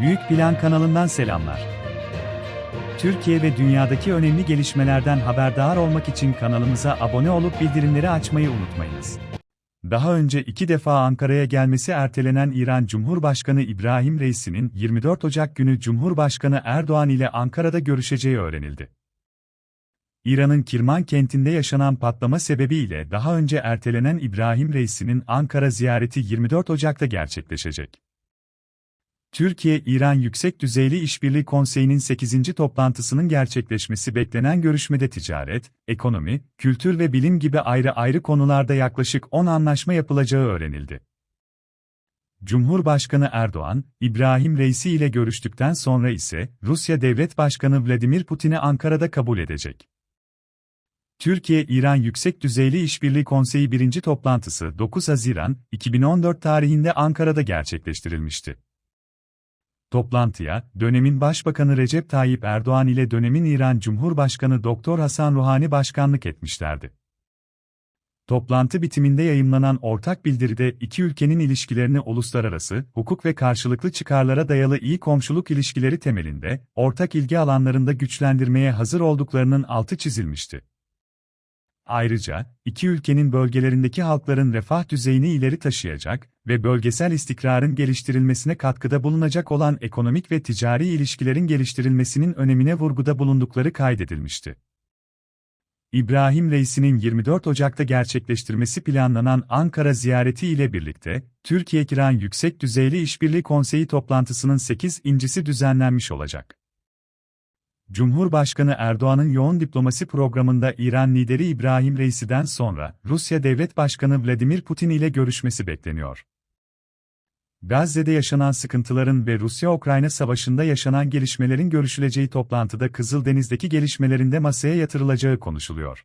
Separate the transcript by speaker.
Speaker 1: Büyük Plan kanalından selamlar. Türkiye ve dünyadaki önemli gelişmelerden haberdar olmak için kanalımıza abone olup bildirimleri açmayı unutmayınız. Daha önce iki defa Ankara'ya gelmesi ertelenen İran Cumhurbaşkanı İbrahim Reisi'nin 24 Ocak günü Cumhurbaşkanı Erdoğan ile Ankara'da görüşeceği öğrenildi. İran'ın Kirman kentinde yaşanan patlama sebebiyle daha önce ertelenen İbrahim Reisi'nin Ankara ziyareti 24 Ocak'ta gerçekleşecek. Türkiye-İran Yüksek Düzeyli İşbirliği Konseyi'nin 8. toplantısının gerçekleşmesi beklenen görüşmede ticaret, ekonomi, kültür ve bilim gibi ayrı ayrı konularda yaklaşık 10 anlaşma yapılacağı öğrenildi. Cumhurbaşkanı Erdoğan, İbrahim Reisi ile görüştükten sonra ise Rusya Devlet Başkanı Vladimir Putin'i Ankara'da kabul edecek. Türkiye-İran Yüksek Düzeyli İşbirliği Konseyi 1. toplantısı 9 Haziran 2014 tarihinde Ankara'da gerçekleştirilmişti. Toplantıya, dönemin Başbakanı Recep Tayyip Erdoğan ile dönemin İran Cumhurbaşkanı Doktor Hasan Ruhani başkanlık etmişlerdi. Toplantı bitiminde yayımlanan ortak bildiride iki ülkenin ilişkilerini uluslararası, hukuk ve karşılıklı çıkarlara dayalı iyi komşuluk ilişkileri temelinde, ortak ilgi alanlarında güçlendirmeye hazır olduklarının altı çizilmişti. Ayrıca, iki ülkenin bölgelerindeki halkların refah düzeyini ileri taşıyacak ve bölgesel istikrarın geliştirilmesine katkıda bulunacak olan ekonomik ve ticari ilişkilerin geliştirilmesinin önemine vurguda bulundukları kaydedilmişti. İbrahim Reisi'nin 24 Ocak'ta gerçekleştirmesi planlanan Ankara ziyareti ile birlikte, Türkiye-İran Yüksek Düzeyli İşbirliği Konseyi toplantısının 8. incisi düzenlenmiş olacak. Cumhurbaşkanı Erdoğan'ın yoğun diplomasi programında İran lideri İbrahim Reisi'den sonra Rusya Devlet Başkanı Vladimir Putin ile görüşmesi bekleniyor. Gazze'de yaşanan sıkıntıların ve Rusya-Ukrayna savaşında yaşanan gelişmelerin görüşüleceği toplantıda Kızıldeniz'deki gelişmelerinde masaya yatırılacağı konuşuluyor.